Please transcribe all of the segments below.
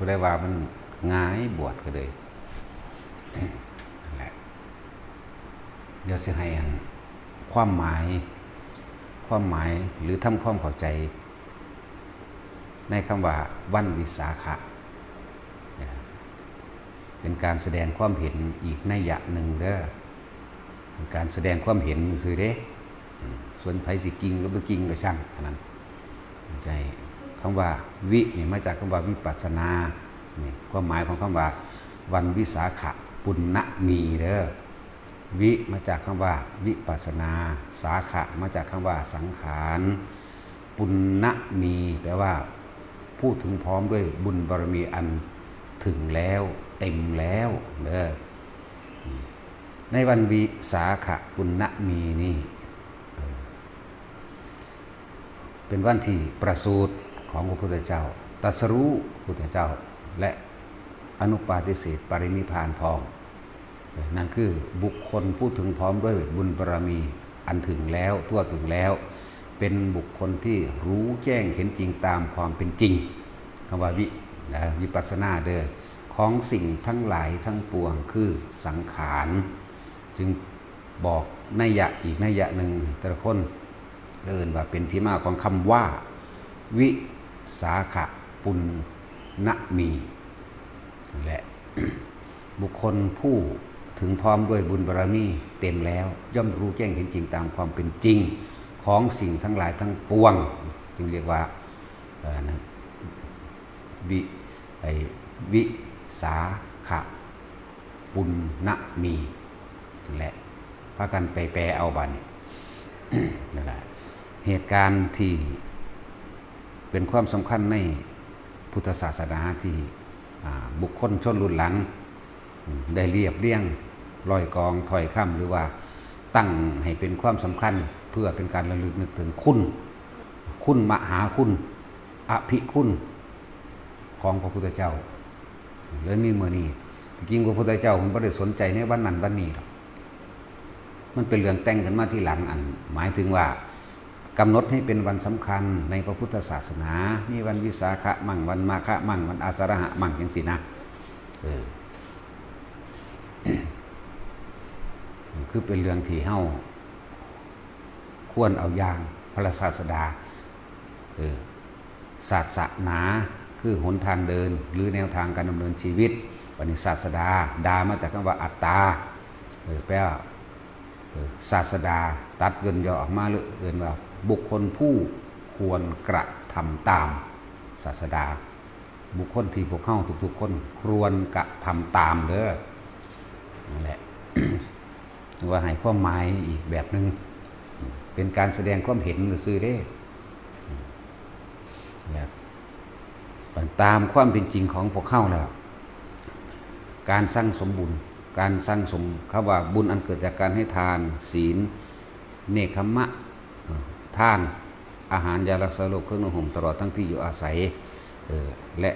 ผู้ได้ว่ามันง่ายบวชก็เลยนั่นแหละเดี๋ยวจะให้อันความหมาย ความหมายหรือทำความเข้าใจ ในคำว่าวันวิสาขะเป็นการแสดงความเห็นอีกนัยยะหนึ่งเด้อเป็นการแสดงความเห็นซื่อเด้ส่วนไผสิกิงหรือบ่กิงก็ช่างเท่านั้นใจ คำว่าวินี่มาจากคำว่าวิปัสนานี่ความหมายของคำว่า วันวิสาขะปุณณมีเด้อวิมาจากคำว่า วิปัสนา สาขะมาจากคำว่าสังขารปุณณมีแปลว่า พูดถึงพร้อมด้วยบุญบารมีอันถึงแล้วเต็มแล้วเด้อในวันวิสาขปุณณมีนี่เออเป็นวันที่ประสูติ ของพระพุทธเจ้าตัสรู้พุทธเจ้า และอนุปาทิเศษปรินิพานพร้อมนั่นคือบุคคลพูดถึงพร้อมด้วยบุญบารมีอันถึงแล้วทั่วถึงแล้ว เป็นบุคคลที่รู้แจ้งเห็นจริงตามความเป็นจริงคำว่าวินะวิปัสสนาเด้อของสิ่งทั้งหลายทั้งปวงคือสังขาร จึงบอกนัยยะอีกนัยยะหนึ่งแต่ละคนเอินว่าเป็นที่มาของคำว่า วิ สาขปุณณมีและบุคคลผู้ถึงพร้อมด้วยบุญบารมีเต็มแล้ว ย่อมรู้แจ้งเห็นจริงตามความเป็นจริงของสิ่งทั้งหลายทั้งปวง จึงเรียกว่าวิวิสาขปุณณมีและพากันไปแปลเอาบันนั่นแหละเหตุการณ์ที่ เป็นความสำคัญในพุทธศาสนาที่บุคคลชนรุ่นหลัง ได้เรียบเรียงร้อยกองถอยข้ามหรือว่าตั้งให้เป็นความสำคัญเพื่อเป็นการระลึกนึกถึงคุณ คุณมหาคุณอภิคุณของพระพุทธเจ้าเลยมีเมื่อนี้จริงพระพุทธเจ้าผมไม่ได้สนใจในวันนั้นวันนี้หรอกมันเป็นเรื่องแต่งกันมาที่หลังอัน หมายถึงว่า กำหนดให้เป็นวันสำคัญในพระพุทธศาสนา มีวันวิสาขะมั่งวันมาฆะมั่งวันอาสาฬหะมั่งอย่างสินะเออคือเป็นเรื่องที่เฮาควรเอาอย่างพระศาสดาเออศาสนาคือหนทางเดิน หรือแนวทางการดำเนินชีวิตวันนี้ศาสดา ดามาจากคำว่าอัตตาเออแปลว่าศาสดา ตัดเงินย่อออกมาเลยเอินว่า บุคคลผู้ควรกระทำตามศาสดา บุคคลที่พวกเข้าทุกๆคนควรกระทำตามเด้อนั่นแหละหรือว่าให้ความหมายอีกแบบหนึง่งเป็นการแสดงความเห็นหรือซื้อได้แบบตามความเป็นจริงของพวกเข้าแล้ว การสร้างสมบุญ การสร้างสมคำว่าบุญอันเกิดจากการให้ทาน ศีล เนคขมะ ท่านอาหารยารักษาโรคเครื่องนุ่งห่มตลอดทั้งที่อยู่อาศัยออและ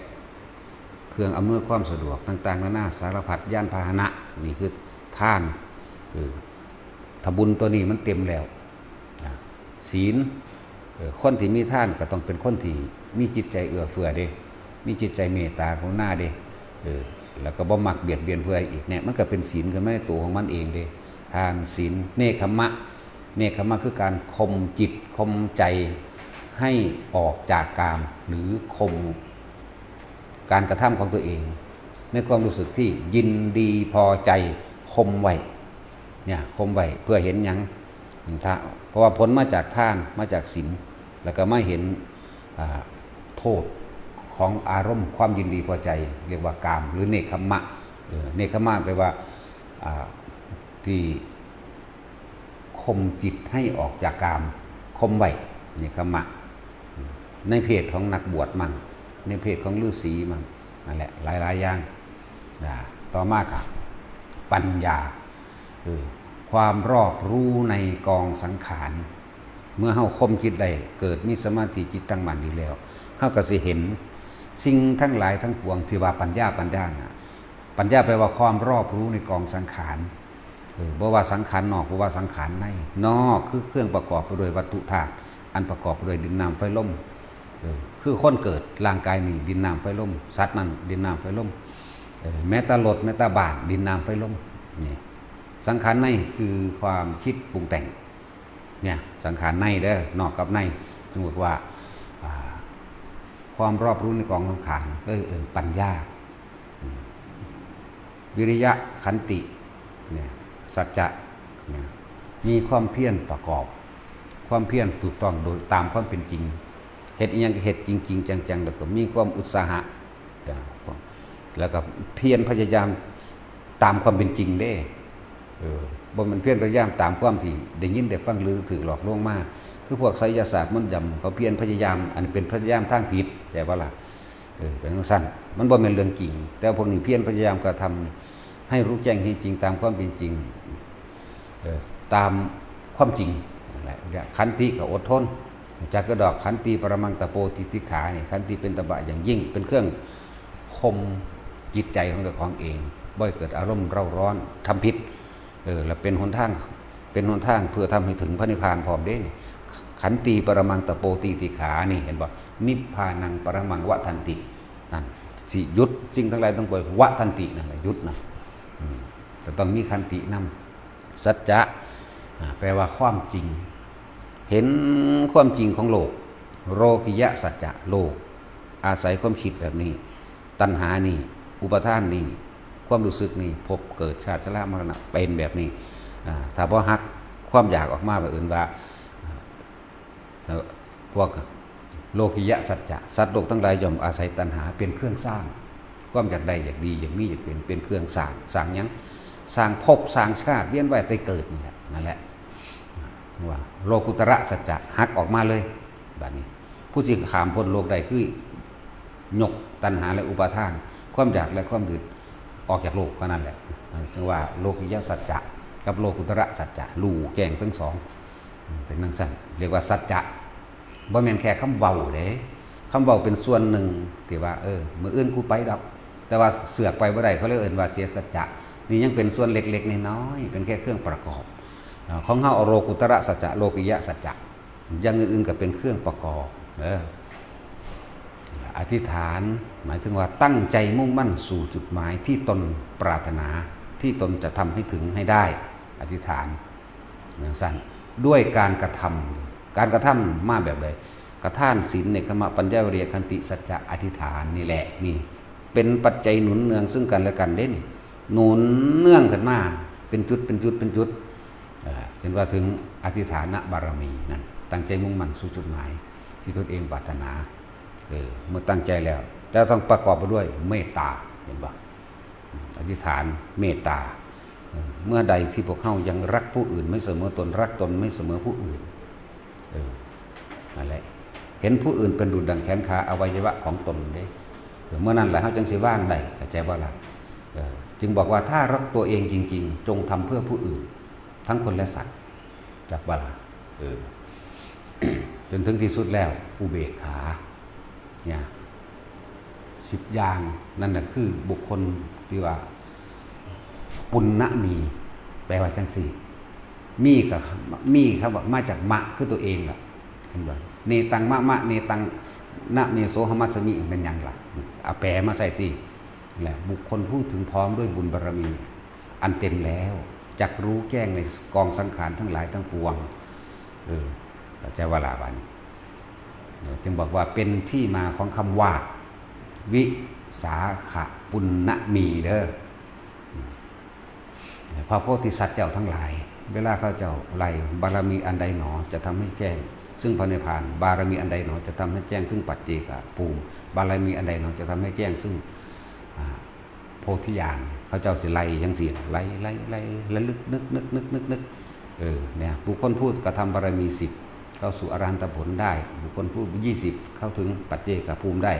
เครื่องอำนวยความสะดวกต่างๆนานาสารพัดย่านพาหนะนี่คือท่านออถ้าบุญตัวนี้มันเต็มแล้วศีลคนที่มีท่านก็ต้องเป็นคนที่มีจิตใจเอื้อเฟื้อเด้ มีจิตใจเมตตากรุณาเด้เออแล้วก็บ่มักเบียดเบียนเพื่ออีกเนี่ยมันก็เป็นศีลขึ้นมาในตัวของมันเองเด้ทานศีลเนคขมะ เนคขมะคือการข่มจิตข่มใจให้ออกจากกาม หรือข่มการกระทำของตัวเอง ในความรู้สึกที่ยินดีพอใจข่มไว้เนี่ยข่มไว้เพื่อเห็นยังถ้าเพราะว่าผลมาจากท่านมาจากศีลแล้วก็ไม่เห็นโทษของอารมณ์ความยินดีพอใจ เรียกว่ากาม หรือเนคขมะเออเนคขมะแปลว่าที่ ข่มจิตให้ออกจากกามข่มไว้นี่ขมะ ในเพศของนักบวชมั่งในเพศของฤาษีมั่งนั่นแหละหลายๆอย่างต่อมากับปัญญาเออความรอบรู้ในกองสังขารเมื่อเฮาคมจิตได้เกิดมีสมาธิจิตตั้งมั่นดีแล้วเฮาก็สิเห็น สิ่งทั้งหลายทั้งปวงที่ว่าปัญญาปัญญาน่ะปัญญาแปลว่าความรอบรู้ในกองสังขาร บ่ว่าสังขารนอกบ่ว่าสังขารในนอกคือเครื่องประกอบไปด้วยวัตถุธาตุอันประกอบไปด้วยดินน้ำไฟลมเออคือคนเกิดร่างกายนี่ดินน้ำไฟลมสัตว์นั่นดินน้ำไฟลมเออแม้ตารถแม้ตาบาทดินน้ำไฟลมนี่สังขารในคือความคิดปรุงแต่งเนี่ยสังขารในเด้อนอกกับในจึงบอกว่าความรอบรู้ในกองสังขารก็เออปัญญา วิริยะขันติเนี่ย สัจจะนี่ยมีความเพียรประกอบ ความเพียรถูกต้องโดยตามความเป็นจริงเหตุยังเหตุจริงๆจังๆแล้วก็มีความอุตสาหะแล้วก็เพียรพยายามตามความเป็นจริงเด้เออบ่มันเพียรพยายามตามความที่ได้ยินได้ฟังหรือถือหลอกลวงมากคือพวกไสยศาสตร์มันยำเขาเพียรพยายาม อันเป็นพยายามทางผิดใช่ปะล่ะเออเป็นสั้นมันบ่แม่นเรื่องจริง แต่พวกนี้เพียรพยายามกระทำให้รู้แจ้งให้จริงตามความเป็นจริง ตามความจริงนั่นแหละขันติกับอดทนจากกระดอกขันติปรมังตะโปติติขาเนี่ยขันติเป็นตบะอย่างยิ่ง เป็นเครื่องคมจิตใจของเจ้าของเอง บ่อยเกิดอารมณ์เร่าร้อนทำพิษเออแล้วเป็นหนทางเป็นหนทางเพื่อทำให้ถึงพระนิพพานพร้อมเด้นี่ขันติปรมังตะโปติติขานี่เห็นบ่นิพพานังปรมังวะทันตินั่นสิยุดสิ่งทั้งหลายต้องปล่อยวะทันตินั่นแหละยุดนะอืมจะต้องมีขันตินำ สัจจะแปลว่าความจริง เห็นความจริงของโลก โรกิยะสัจจะโลก อาศัยความคิดแบบนี้ ตัณหานี่ อุปทานนี่ ความรู้สึกนี่พบเกิดชาติชรามรณะเป็นแบบนี้อ่าถ้าพอหักความอยากออกมาแบบอื่นว่าพวกโลกิยะสัจจะสัตว์โลกทั้งหลายย่อมอาศัยตัณหาเป็นเครื่องสร้างความอยากได้อยากดีอยากมีอยากเป็นเป็นเครื่องสร้างสร้างยัง สร้างภพสร้างชาติเวียนว่ายไปเกิดนี่แหละนั่นแหละว่าโลกุตระสัจจะหักออกมาเลยแบบนี้ ผู้สิขามพ้นโลกใดคือหยกตัณหาและอุปาทาน ความอยากและความดืดออกจากโลกก็นั่นแหละจึงว่าโลกิยสัจจะกับโลกุตระสัจจะลู่แกงทั้งสอง เป็นนังสั้นเรียกว่าสัจจะบ่แม่นแค่คำเว้าเด้คำเว้าเป็นส่วนหนึ่งที่ว่าเออมืออื่นกูไปดอกแต่ว่าเสือกไปบ่ได้เขาเรียกเอิ้นว่าเสียสัจจะ นี่ยังเป็นส่วนเล็กๆน้อยๆเป็นแค่เครื่องประกอบของเฮาอาโลกุตระสัจจะโลกิยะสัจจะอย่างอื่นๆก็เป็นเครื่องประกอบเอออธิษฐานหมายถึงว่าตั้งใจมุ่งมั่นสู่จุดหมายที่ตนปรารถนาที่ตนจะทำให้ถึงให้ได้ อธิษฐานอย่างสั้นด้วยการกระทำการกระทำมาแบบใดกระท่านศีลเนกขมะปัญญาวริยคันติสัจจะอธิษฐานนี่แหละนี่ เป็นปัจจัยหนุนเนืองซึ่งกันและกันเด่น หนุนเนื่องกันมาเป็นจุดเป็นจุดเป็นจุดเห็นว่าถึงอธิษฐานบารมีนั่นตั้งใจมุ่งมั่นสู่จุดหมาย ที่ตนเองปรารถนาเออเมื่อตั้งใจแล้วแต่ต้องประกอบไปด้วยเมตตาเห็นบ่อธิษฐานเมตตาเเมื่อใดที่พวกเขายังรักผู้อื่น ไม่เสมอตนรักตนไม่เสมอผู้อื่นเออนั่นแหละเห็นผู้อื่นเป็นดุจดังแขนขาอวัยวะของตนเด้เมื่อนั้นแหละเขาจึงสิว่างได้ใจว่าล่ะ จึงบอกว่าถ้ารักตัวเองจริง ๆ จงทำเพื่อผู้อื่น ทั้งคนและสัตว์ จากบาลาเออจนถึงที่สุดแล้วอุเบกขาเนี่ยสิบอย่างนั่นแหะคือบุคคลที่ว่า ปุณณมี แปลว่าจังสี่ มีกับมีครับว่ามาจากมะคือตัวเองล่ะเห็นบ่เนตังมะมะเนตังนะเนโสหมัสสมิเป็นยังล่ะเอาแปลมาใส่ตี แหละบุคคลผู้ถึงพร้อมด้วยบุญบารรมี อันเต็มแล้วจักรู้แจ้งในกองสังขารทั้งหลายทั้งปวงเออเข้าใจว่าลาบันจึงบอกว่าเป็นที่มาของคำว่า วิสาขปุณณมีเด้อพระโพธิสัตว์เจ้าทั้งหลาย เวลาเขาเจ้าไล่บารมีอันใดหนอจะทำให้แจ้ง ซึ่งพระนิพพาน บารมีอันใดหนอจะทำให้แจ้งซึ่งปัจเจกภูมิบารมีอันใดหนอจะทำให้แจ้งซึ่ง โพธิญาณเขาเจ้าสิไล่ยังเสียไล่ไล่ไล่ระลึกนึกนึกนึกนึกนึกเออเนี่ยบุคคลพูดกระทำบารมีสิบเข้าสู่อรหันตผลได้ บุคคลพูดยี่สิบเข้าถึงปัจเจกภูมิได้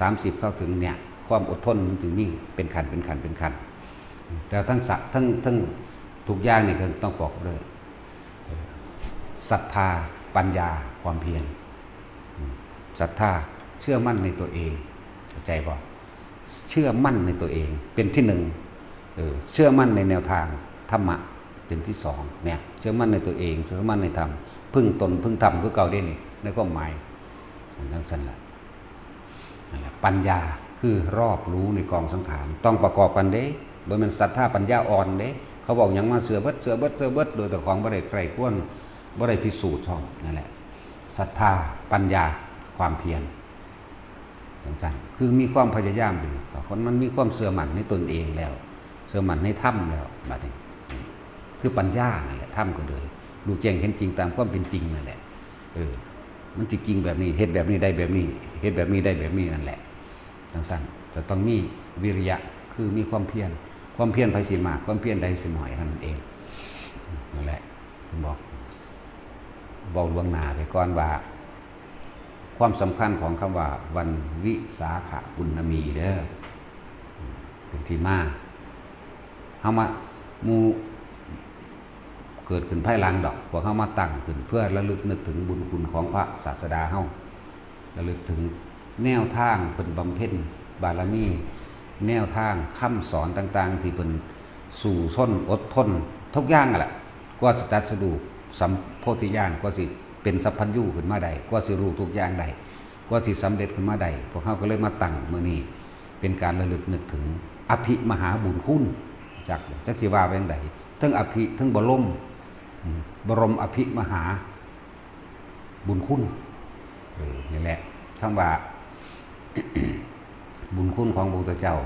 สามสิบเข้าถึงเนี่ยความอดทนมันถึงมีเป็นขันเป็นขันเป็นขันแต่ทั้งสัทั้งทั้งทุกอย่างเนี่ยก็ต้องบอกเลยศรัทธาปัญญาความเพียรศรัทธาเชื่อมั่นในตัวเองเข้าใจบ่ เชื่อมั่นในตัวเอง เป็นที่หนึ่งเชื่อมั่นในแนวทางธรรมะเป็นที่สองเนี่ยเชื่อมั่นในตัวเองเชื่อมั่นในธรรมพึ่งตนพึ่งธรรมก็เก่าได้นี่ในความหมายทั้งสั้นแหละปัญญาคือรอบรู้ในกองสังขารต้องประกอบกันเด้บ่มันศรัทธาปัญญาอ่อนเด้ เขาบอกหยังมาเสือเบิดเสือเบิดเสือเบิดโดยแต่ของบ่ได้ใครควรบ่ได้พิสูจน์ช่องนั่นแหละศรัทธาปัญญาความเพียร จังซั่นคือมีความพยายามอยู่คนมันมีความเสื่อมันในตนเองแล้ว เสื่อมันในถ้ำแล้วบัดนี้คือปัญญานั่นแหละถ้ำก็เลยรู้แจ้งเห็นจริงตามความเป็นจริงนั่นแหละเออมันจริงแบบนี้เฮ็ดแบบนี้ได้แบบนี้เฮ็ดแบบนี้ได้แบบนี้นั่นแหละจังซั่นจะต้องมีวิริยะคือมีความเพียรความเพียรไผสิมากความเพียรใดสิหน่อยเท่านั้นเองนั่นแหละถึงบอกบอกลวงหนาไปก่อนว่า ความสำคัญของคำว่าวันวิสาขาบุญมีเด้อเป็นที่มาเฮามามูเกิดขึ้นภายหลังดอกพวกเขามาตั้งขึ้นเพื่อระลึกนึกถึงบุญคุณของพระศาสดาเฮาระลึกถึงแนวทางเพิ่นบำเพ็ญบารมี แนวทางคำสอนต่าง ๆ ที่เพิ่นสู่ส้นอดทนทุกอย่างแหละกว่าสิตัดสดูสัมโพธิญาณกว่าสิ เป็นสัพพัญญูขึ้นมาได้กว่าสิรู้ทุกอย่างได้กว่าสิสำเร็จขึ้นมาได้พวกเขาก็เลยมาตั้งเมื้อนี้เป็นการระลึกนึกถึง อภิมหาบุญคุณจากจักสิว่าเป็นไดทั้งอภิทั้งบรมบรมอภิมหาบุญคุณนี่แหละคำว่าบุญคุณของพระพุทธเจ้า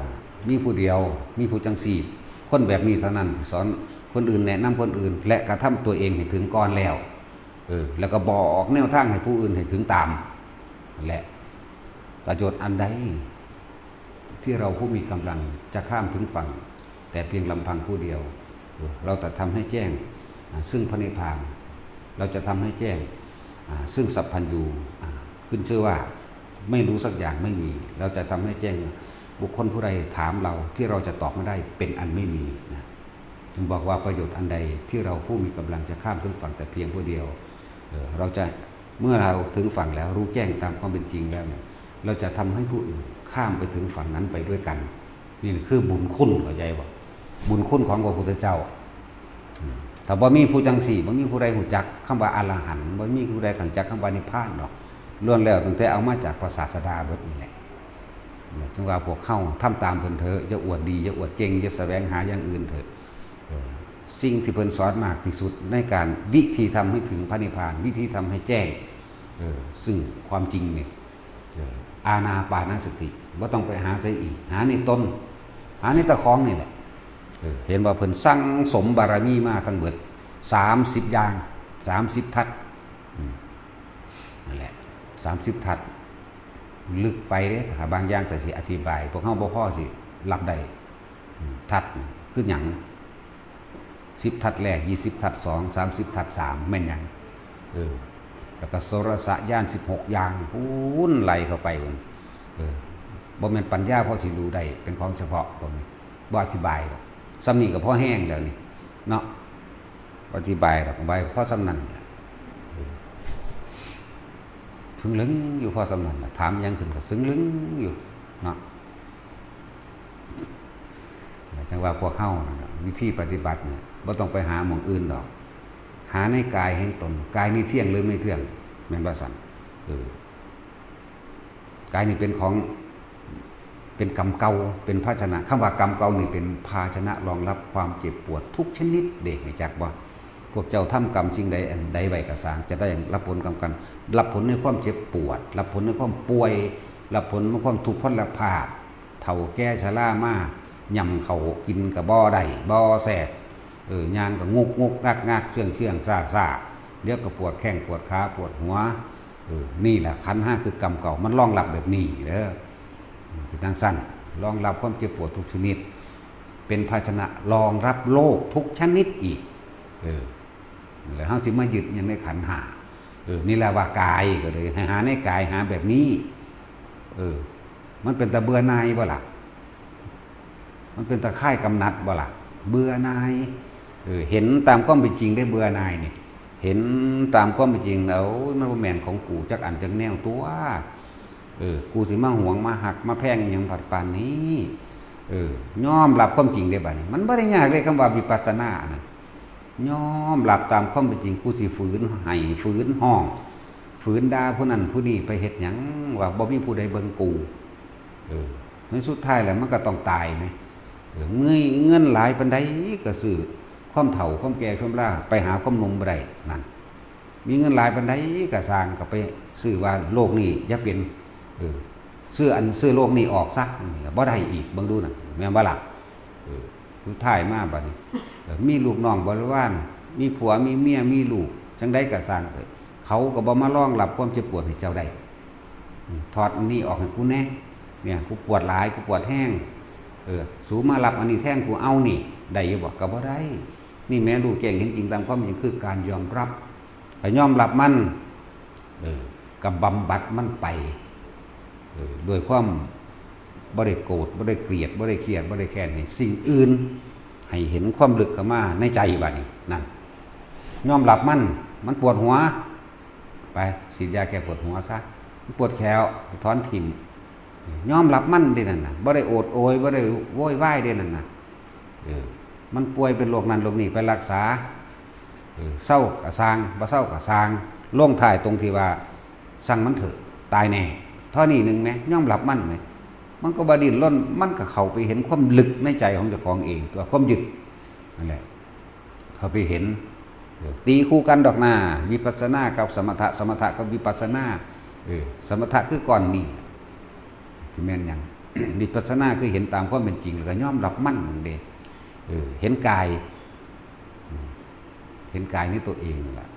มีผู้เดียว มีผู้จังสีคนแบบนี้เท่านั้น สอนคนอื่นแนะนำคนอื่น และกระทำตัวเองให้ถึงก่อนแล้ว เออแล้วก็บอกแนวทางให้ผู้อื่นให้ถึงตามแหละประโยชน์อันใดที่เราผู้มีกำลังจะข้ามถึงฝั่ง แต่เพียงลำพังผู้เดียว เราแต่ทำให้แจ้งซึ่งพระนิพพาน เราจะทำให้แจ้งซึ่งสัพพัญญูขึ้นชื่อว่าไม่รู้สักอย่างไม่มี เราจะทำให้แจ้งบุคคลผู้ใดถามเราที่เราจะตอบไม่ได้เป็นอันไม่มีนะถึงบอกว่าประโยชน์อันใดที่เราผู้มีกำลังจะข้ามถึงฝั่งแต่เพียงผู้เดียว เราจะเมื่อเราถึงฝั่งแล้วรู้แจ้งตามความเป็นจริงแล้วเนี่ยเราจะทำให้ผู้อื่นข้ามไปถึงฝั่งนั้นไปด้วยกัน นี่คือบุญคุณเข้าใจบ่บุญคุณของพระพุทธเจ้าถ้าบ่มีผู้จังสี่บ่มีผู้ใดหูจักคำว่าอรหันต์บ่มีผู้ใดขังจักคำว่านิพพานดอกล้วนแล้วตั้งแต่เอามาจากภาษาสดาเบิดนี่แหละจึงว่าพวกเข้าทำตามเพิ่นเถอะอย่าอวดดีอย่าอวดเก่งอย่าแสวงหาอย่างอื่นเถอะ สิ่งที่เพิ่นสอนมากที่สุดในการวิธีทำให้ถึงพระนิพพาน วิธีทำให้แจ้งออซึ่งความจริงเนี่ยอาณาปานสติบ่าต้องไปหาใส่อีก หาในตนหาในตะของนี่แหละเห็นว่าเพิ่นสั่งสมบารมีมาทั้งเบิดสามสิบอย่างสามสิบทัศน์อืมนั่นแหละสามสิบทัศน์ลึกไปเด้ถ้าบางอย่างแต่สิอธิบาย พวกเขาบ่พอสิรับได้ทัศน์คือหยัง สิบทัศน์แรกยี่สิบทัศน์สองสามสิบทัศน์สามแม่นยังเออแล้วก็โสรสะย่านสิบหกอย่างพูนไหลเข้าไปบนเออบ่แม่นปัญญาพอสิรู้ได้เป็นของเฉพาะบ่มีบ่อธิบายหรอกสำนีกับพ่อแห้งแล้วนี่เนาะอธิบายหรอกใบพ่อสำนันซึ้งลึงอยู่พ่อสำนันถามยังขึ้นก็ซึ้งลึงอยู่เนาะจังว่าพวกเข้านะ วิธีปฏิบัติเนี่ยบ่ต้องไปหาหมองอื่นดอก หาในกายแห่งตนกายนี้เที่ยงหรือไม่เที่ยงแม่นบ่สันเออกายนี้เป็นของเป็นกรรมเก่าเป็นภาชนะคำว่ากรรมเก่านี่เป็นภาชนะรองรับความเจ็บปวดทุกชนิดเด็กจักว่าพวกเจ้าทำกรรมสิ่งใดอันใดไว้กระสางจะได้รับผลกรรมกัน รับผลในความเจ็บปวด รับผลในความป่วย รับผลในความทุกข์พลภาพเฒ่าแก่ชรามา ย่ำเขากินกับบ่อได้บ่อแสบเออย่างกับงุกงุกงักงักเชื่องเชื่องซาซาเดี๋ยวก็ปวดแข้งปวดขาปวดหัวเออนี่แหละขันห้าคือกรรมเก่ามันรองรับแบบนี้เด้อเป็นทางสั้นรองรับความเจ็บปวดทุกชนิด เป็นภาชนะรองรับโลกทุกชนิดอีกเออแล้วเขาจึงมายึดยังในขันหาเออนี่แหละว่ากายก็เลยหาในกายหาแบบนี้ เออ มันเป็นตะเบือนายบ่ล่ะ มันเป็นตะค่ายกำนัดบ่ละเบื่อนายเออเห็นตามความเป็นจริงได้เบื่อนายนี่เห็นตามความเป็นจริงแล้วมันบ่แมนของกูจักอันจักแนวตัวเออกูสิมาห่วงมาหักมาแพงอย่างผัดปานนี้เออยอมรับความจริงได้บัดนี้มันไม่ได้ยากเลยคำว่าวิปัสสนานะยอมรับตามความเป็นจริงกูสิฝืนให้ฝืนห้องฝืนด่าผู้นั้นผู้นี้ไปเฮ็ดหยังว่าบ่มีผู้ใดเบิ่งกูเออในสุดท้ายแล้วมันก็ต้องตายไหม เงยเงินหลายปานใดก็ซื้อความเฒ่าความแก่ความล่าไปหาความนุ่มบ่ได้นั่นมีเงินหลายปานใดก็สร้างก็ไปซื้อว่าโลกนี้อย่าเป็นเออซื้ออันซื้อโลกนี้ออกซะอันนี้ก็บ่ได้อีกเบิ่งดูน่ะแม่นบ่ล่ะเออสุดท้ายมาบัดนี้มีลูกน้องบริวารมีผัวมีเมียมีลูกจังได้ก็สร้างเถอะเขาก็บ่มารองรับความเจ็บปวดให้เจ้าได้ถอดอันนี้ออกให้กูแน่เนี่ยกูปวดหลายกูปวดแห้ง เออสูมารับอันนี้แท่งกูเอานี่ได้อยู่บ่ก็บ่ได้ นี่แม่รู้แจ้งเห็นจริงตามความจริงคือการยอมรับถ้ายอมรับมันเออกับบำบัดมันไปเออโดวยความบ่ได้โกรธบ่ได้เกลียดบ่ได้เครียดบ่ได้แค้นให้สิ่งอื่น ให้เห็นความลึกเข้ามาในใจบัดนี้นั่นยอมรับมันมันปวดหัว ไปฉีดยาแก้ปวดหัวซะปวดแขวถอนถิ่ม ยอมรับมันเด้นั่นนะบ่ได้โอดโอยบ่ได้โวยวายเด้นั่นน่ะมันป่วยเป็นโรคนั้นโรคนี้ไปรักษาเศร้ากะสร้างบ่เศร้ากะสร้างลงท้ายตรงที่ว่าสั่งมันเถอะตายแน่ท่านี้หนึ่งแหมย่อมรับมันไหมมันก็บดิ้นรนมันก็เข้าไปเห็นความลึกในใจของเจ้าของเองตัวความยึดนั่นแหละเข้าไปเห็น ตีคู่กันดอกหน้าวิปัสสนากับสมถะสมถะกับวิปัสสนาสมถะคือก่อนมี ที่แม่นหยังวิปัสสนาคือเห็นตามความเป็นจริงแล้วก็ยอมรับมั่นเด้เออเห็นกาย เห็นกายนี่ตัวเองล่ะ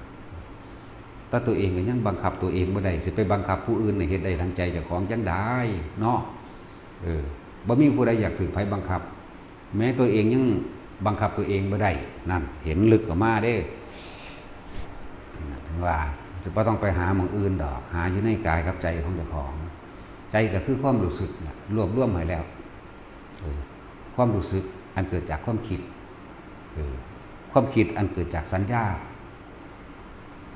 ถ้าตัวเองก็ยังบังคับตัวเองบ่ได้สิไปบังคับผู้อื่นให้เฮ็ดได้ทางใจเจ้าของจังได้เนาะเออบ่มีผู้ใดอยากถูกไผบังคับ แม้ตัวเองยังบังคับตัวเองบ่ได้นั่นเห็นลึกออกมาเด้ว่าจะไม่ต้องไปหาหมองอื่นดอก หาอยู่ในกายกับใจของเจ้าของ ใจก็คือความรู้สึกรวบรวมไว้แล้วออความรู้สึกอันเกิดจากความคิดออความคิดอันเกิดจากสัญญา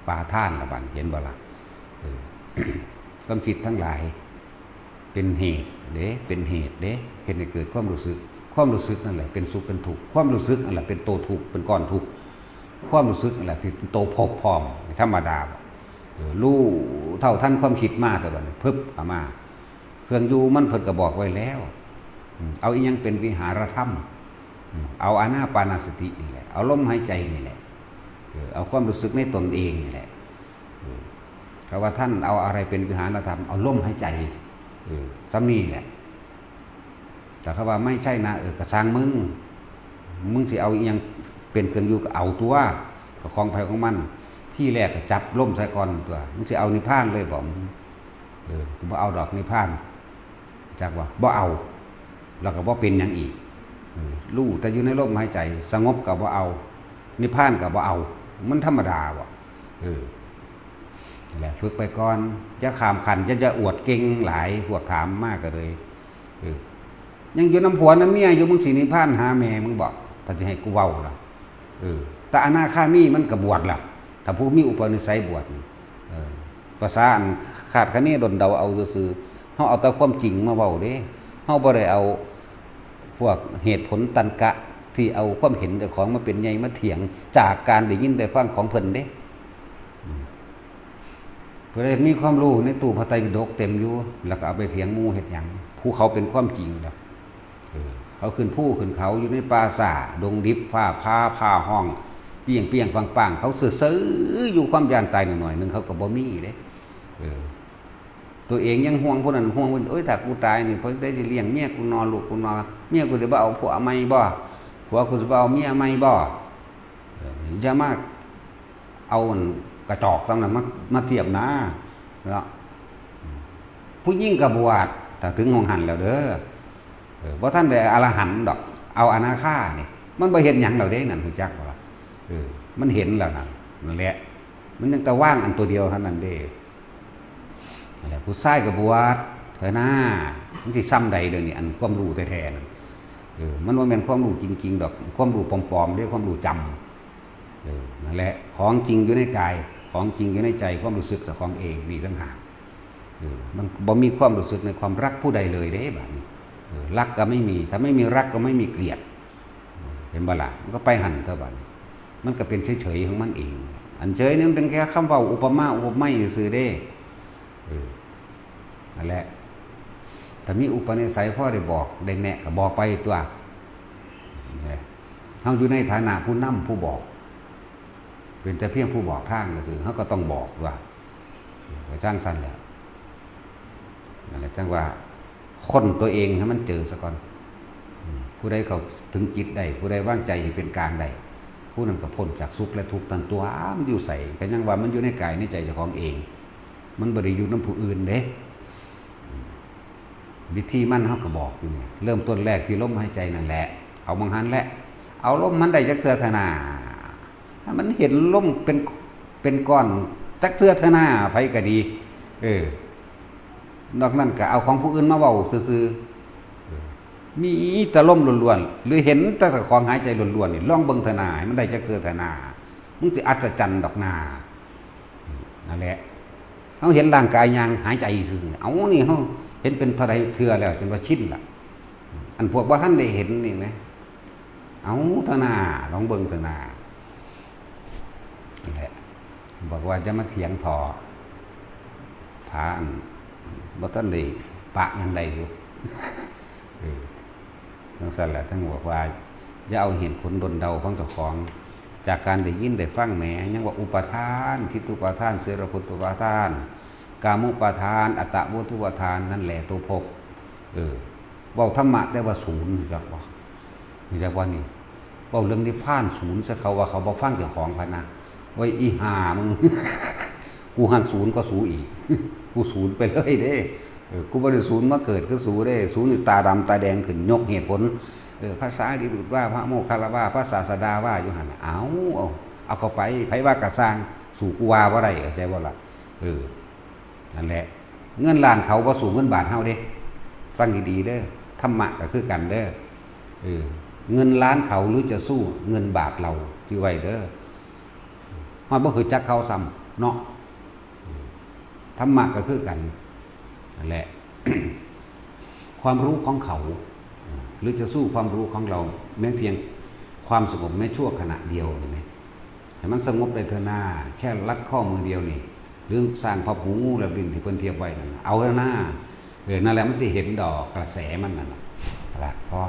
ปาท่านละบันเห็นบ่ละออความคิดทั้งหลายเป็นเหตุเด้เป็นเหตุเด้เห็นให้เกิดความรู้สึก ความรู้สึกนั่นแหละเป็นสุขเป็นทุกข์ความรู้สึกนั่นแหละเป็นโตทุกข์เป็นก้อนทุกข์ความรู้สึกนั่นแหละเป็นโตวภพร้อมธรรมดารู้เท่าท่านความคิดมากแต่บันี้พึบเอามา เครื่องอยู่มันเพิ่นก็บอกไว้แล้ว เอาอีหยังเป็นวิหารธรรม เอาอานาปานาสตินี่แหละ เอาลมหายใจนี่แหละ เออเอาความรู้สึกในตนเองนี่แหละเออคำว่าท่านเอาอะไรเป็นวิหารธรรม เอาลมหายใจเออซ้ำนี่แหละ แต่คำว่าไม่ใช่นะเออกระซังมึง มึงสิเอาอีหยังเป็นเครื่องอยู่ก็เอาตัวก็ของภัยของมัน ที่แรกจับล่มใส่ก่อนตัวมึงสิเอานิพพานเลยบอกเออบ่เอาดอกนิพพาน จากว่าบ่เอา แล้วก็บ่เป็นหยังอีกเออรู้แต่อยู่ในลมหายใจ สงบก็บ่เอา นิพพานก็บ่เอา มันธรรมดาบ่เออแหละฝึกไปก่อนจะขามขันจะจะอวดเก่งหลายพวกถามมากก็เลยเออยังอยู่น้ำผัวน้ำเมียอยู่มึงสีนิพพานหาแม่มึงบอกถ้าจะให้กูเว้าล่ะเออแต่อนาคามีมันก็บวชล่ะ ถ้าผู้มีอุปนิสัยบวชเออภาษาอันขาดคะเนดนเดาเอาซื่อ เฮาเอาแต่ความจริงมาเว้าเด้เฮาบ่ได้เอาพวกเหตุผลตันกะที่เอาความเห็นเจ้าของมาเป็นใหญ่มาเถียง จากการได้ยินได้ฟังของเพิ่นเด้เพื่อให้มีความรู้ในตู้พระไตรปิฎกเต็มอยู่ แล้วก็เอาไปเถียงมู่เฮ็ดหยังผู้เขาเป็นความจริงแล้วเขาขึ้นผู้ขึ้นเขาอยู่ในป่าสาดงดิบฟ้าผ้าผ้าห้องเปียงเปียงปังปังเขาเสือซื้ออยู่ความยานตายหน่อยหนึงเขาก็บ่มีเด้ ตัวเองยังห่วงผู้นั้นห่วงผู้นี้เอ้ยถ้ากูตายนี่เพิ่นได้สิเลี้ยงเมียกูนอนลูกกูนอนเมียกูสิบ่เอาผัวใหม่บ่ผัวกูสิบ่เอาเมียใหม่บ่เอออย่ามาเอากระจอกสำนั้นมามาเทียบนะเนาะผู้ยิ่งกระบวชแต่ถึงหงหันแล้วเด้อเออบ่ท่านได้อรหันดอก เอาอนาคานี่มันบ่เห็นหยังเราเด้นั่นรู้จักบ่ละเออมันเห็นแล้วนั่นนั่นแหละ มันยังแต่ว่างอันตัวเดียวเท่านั้นเด้ นั่นแหละผู้ชายก็บวชเถอหน้ามันสิซ้ำใดเด้อนี่อันความรู้แท้ๆนั่นเออมันบ่แม่นความรู้จริงๆดอกความรู้ปลอมๆเด้ความรู้จำเออนั่นแหละของจริงอยู่ในกายของจริงอยู่ในใจความรู้สึกเจ้าของเองนี่ต่างหากเออมันบ่มีความรู้สึกในความรักผู้ใดเลยเด้แบัดนี้เออรักก็ไม่มีถ้าไม่มีรักก็ไม่มีเกลียดเห็นบ่ล่ะมันก็ไปหันเท่าบัดมันก็เป็นเฉยๆของมันเอง อันเฉยนี่มันเป็นแค่คำว้าอุปมาอุปไมยซื่อเด้ นั่นแหละถ้ามีอุปนิสัยพ่อได้บอกได้แนะก็บอกไปตัวเนี่ยเฮาอยู่ในฐานะผู้นำผู้บอก เป็นแต่เพียงผู้บอกทางก็คือเขาก็ต้องบอกว่าจ้างสั้นแล้วนั่นแหละจังว่าคนตัวเองให้มันเจอซะก่อน ผู้ใดเขาถึงจิตได้ผู้ใดว่างใจเป็นกลางได้ผู้นั้นก็พ้นจากสุขและทุกข์ตันตัวอ้ามันอยู่ใส่ก็ยังว่ามันอยู่ในกายในใจเจ้าของเอง มันบริอยู่น้ำผู้อื่นเด้วิธีมันเขาก็บอกอยู่เนี่ยเริ่มต้นแรกที่ลมหายใจนั่นแหละ เอาบางหันแหละเอาลมมันได้จักเทือขนาถ้ามันเห็นลมเป็นเป็นก้อนจักเทือเทนาไผก็ดี เออนอกนั้นก็เอาของผู้อื่นมาเว้าซื่อๆมีแต่ลมล้วนๆหรือเห็นแต่ของหายใจล้วนๆนี่ลองเบิงเทนามันได้จักเทือเทนามึงสิอัศจรรย์ดอกนานั่นแหละ เขาเห็นร่างกายยางหายใจซื่อเอานี่เขาเห็นเป็นเท่าใดเทือแล้วจนว่าชินละอันพวกว่าท่านได้เห็นนี่ไหมเอาเถอะนาลองเบิ่งเถอะนานั่นแหละบอกว่าจะมาเถียงทอทานบ่ทันได้ปะยังไดอยู่ทั้งสั้นแหละทั้งบอกว่าจะเอาเห็นผลดนเดาของเจ้าของ จากการได้ยินได้ฟังแหมยังว่าอุปทานทิฏฐุปทานเสรพุตุปทาน กามุปทาน อัตตะวุทุปทานนั่นแหละตัวภพเออเว้าธรรมะได้ว่าศูนย์จักว่าจากว่านี่เว้าเรื่องที่ผ่านศูนย์ซะเขาว่าเขาบ่ฟังเจ้าของพนะไว้อีหามึงกูหันศูนย์ก็สูอีกกูศูนย์ไปเลยเด้เออกูบ่ได้ศูนย์มาเกิดก็สูเด้ ศูนย์นี่ตาดำตาแดงขึ้นยกเหตุผล เออภาษาดีบุตรว่าพระโมคคัลลาว่าพระศาสดาว่าอยู่หันเอาเอาเอาเข้าไปไผว่ากระสร้างสู่กูว่าบ่ได้เข้าใจบ่ล่ะเออนั่นแหละ เงินล้านเขาบ่สูงเงินบาทเฮาเด้ฟังดีๆเด้อธรรมะก็คือกันเด้อเออเงินล้านเขาหรือจะสู้เงินบาทเราที่ไว้เด้อฮอดบ่คือจักเขาซ้ำเนาะธรรมะก็คือกันนั่นแหละ ความรู้ของเขา หรือจะสู้ความรู้ของเราแม้เพียงความสงบไม่ชั่วขณะเดียวเห็นไหมให้มันสงบไปเถอะหน้า แค่ลัดข้อมือเดียวนี่ เรื่องสร้างพระหูงูและบินที่เพิ่นเทียบไว้นั่นเอาเถอะหน้าเออนั่นแหละมันจะเห็นดอกกระแสมันนั่นน่ะเอาละพอ